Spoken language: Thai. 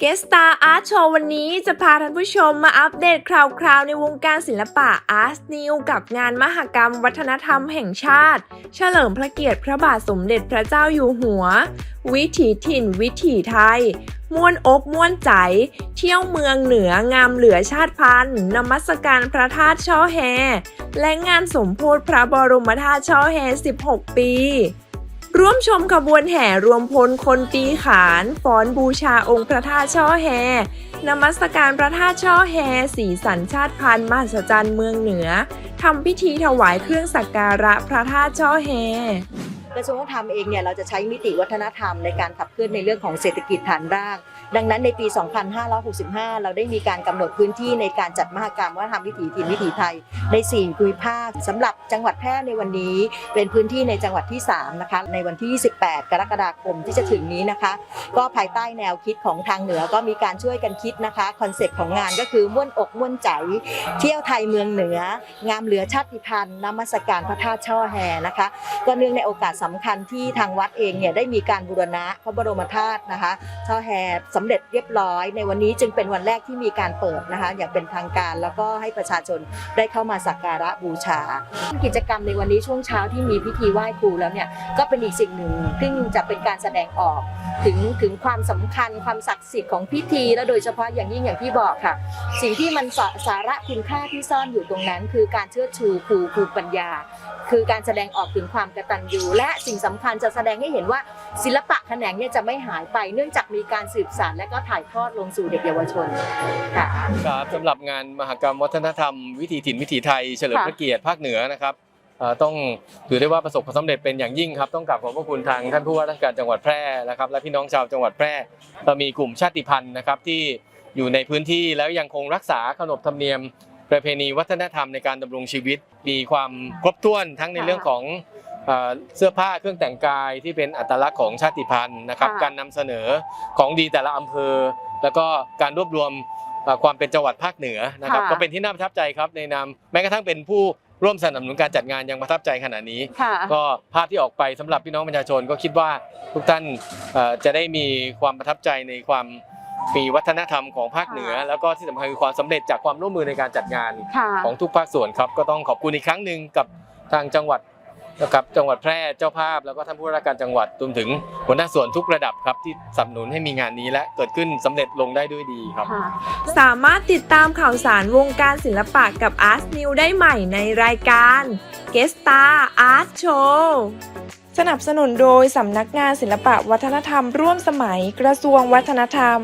เกสตาอาร์ตโชว์วันนี้จะพาท่านผู้ชมมาอัปเดตคราวๆ ในวงการศิลปะอาร์ตนิวกับงานมหกรรมวัฒนธรรมแห่งชาติ เฉลิมพระเกียรติพระบาทสมเด็จพระเจ้าอยู่หัว วิถีถิ่นวิถีไทย ม่วนอกม่วนใจ เที่ยวเมืองเหนืองามเหลือชาติพันธุ์นมัสการพระธาตุช่อแฮ และงานสมโพธิพระบรมธาตุช่อแฮ 16 ปี ร่วมชมขบวนแห่รวมพลคนตีขานฟ้อนบูชาองค์พระธาตุช่อแฮนมัสการพระธาตุช่อแฮสีสันชาติพันธุ์มหัศจรรย์เมืองเหนือทำพิธีถวายเครื่องสักการะพระธาตุช่อแฮกระทรวงวัฒนธรรมเองเนี่ยเราจะใช้มิติวัฒนธรรมในการขับเคลื่อนในเรื่องของเศรษฐกิจฐานราก ดังนั้นในปี 2565 เราได้มีการกำหนดพื้นที่ในการจัดมหกรรมวัฒนธรรมวิถีถิ่นวิถีไทย ใน 4 ภูมิภาคสำหรับจังหวัดแพร่ในวันนี้ เป็นพื้นที่ในจังหวัดที่ 3 นะคะ ในวันที่ 28 กรกฎาคมที่จะถึงนี้นะคะ ก็ภายใต้แนวคิดของทางเหนือก็มีการช่วยกันคิดนะคะคอนเซ็ปต์ของงานก็คือม่วนอกม่วนใจ เที่ยวไทยเมืองเหนือ งามเหลือชาติพันธุ์นมัสการพระธาตุช่อแฮนะคะ ก็เนื่องในโอกาสสำคัญที่ทางวัดเองเนี่ยได้มีการบูรณะพระบรมธาตุนะคะช่อแฮสำเร็จเรียบร้อย ในวันนี้จึงเป็นวันแรกที่มีการเปิดนะคะอย่างเป็นทางการแล้วก็ให้ประชาชนได้เข้ามาสักการะบูชา กิจกรรมในวันนี้ช่วงเช้าที่มีพิธีไหว้ครูแล้วเนี่ยก็เป็นอีกสิ่งหนึ่งซึ่งจะเป็นการแสดงออกถึงถึงความสำคัญความศักดิ์สิทธิ์ของพิธี และโดยเฉพาะอย่างยิ่งอย่างที่บอกค่ะ สิ่งที่มันสาสาระคุณค่าที่ซ่อนอยู่ตรงนั้น คือการเชิดชูครูภูปัญญา คือการแสดงออกถึงความกระตัญญูและสิ่งสำคัญจะแสดงให้เห็นว่าศิลปะแขนงเนี่ยจะไม่หายไป เนื่องจากมีการสืบสานและก็ถ่ายทอดลงสู่เด็กเยาวชนค่ะครับสำหรับงานมหกรรมวัฒนธรรม วิถีถิ่นวิถีไทยเฉลิมพระเกียรติภาคเหนือนะครับต้องถือได้ว่าประสบความสำเร็จเป็นอย่างยิ่งครับต้องกราบขอบพระคุณทางท่านผู้ว่าราชการจังหวัดแพร่นะครับ และพี่น้องชาวจังหวัดแพร่เรามีกลุ่มชาติพันธุ์นะครับที่อยู่ในพื้นที่แล้วยังคงรักษาขนบธรรมเนียม ประเพณีวัฒนธรรมในการดำรงชีวิต มีความครบถ้วนทั้งในเรื่องของ เอ่อเสื้อผ้าเครื่องแต่งกายที่เป็นอัตลักษณ์ของชาติพันธุ์นะครับค่ะการนำเสนอของดีแต่ละอำเภอ แล้วก็การรวบรวมเอ่อความเป็นจังหวัดภาคเหนือนะครับค่ะก็เป็นที่น่าประทับใจครับในนามแม้กระทั่งเป็นผู้ร่วมสนับสนุนการจัดงานยังประทับใจขนาดนี้ค่ะก็ภาพที่ออกไปสำหรับพี่น้องประชาชนก็คิดว่าทุกท่านเอ่อจะได้มีความประทับใจในความมีวัฒนธรรมของภาคเหนือค่ะแล้วก็ที่สำคัญคือความสำเร็จจากความร่วมมือในการจัดงานค่ะของทุกภาคส่วนครับ ก็ต้องขอบคุณอีกครั้งหนึ่งกับทางจังหวัด นะครับจังหวัดแพร่เจ้าภาพแล้วก็ท่านผู้ว่าราชการจังหวัดรวมถึงหัวหน้าส่วนทุกระดับครับที่สนับสนุนให้มีงานนี้และเกิดขึ้นสำเร็จลงได้ด้วยดีครับ สามารถติดตามข่าวสารวงการศิลปะกับ Art New ได้ใหม่ในรายการ g e s t a Art Show สนับสนุนโดยสำนักงานศิลปะวัฒนธรรมร่วมสมัยกระทรวงวัฒนธรรม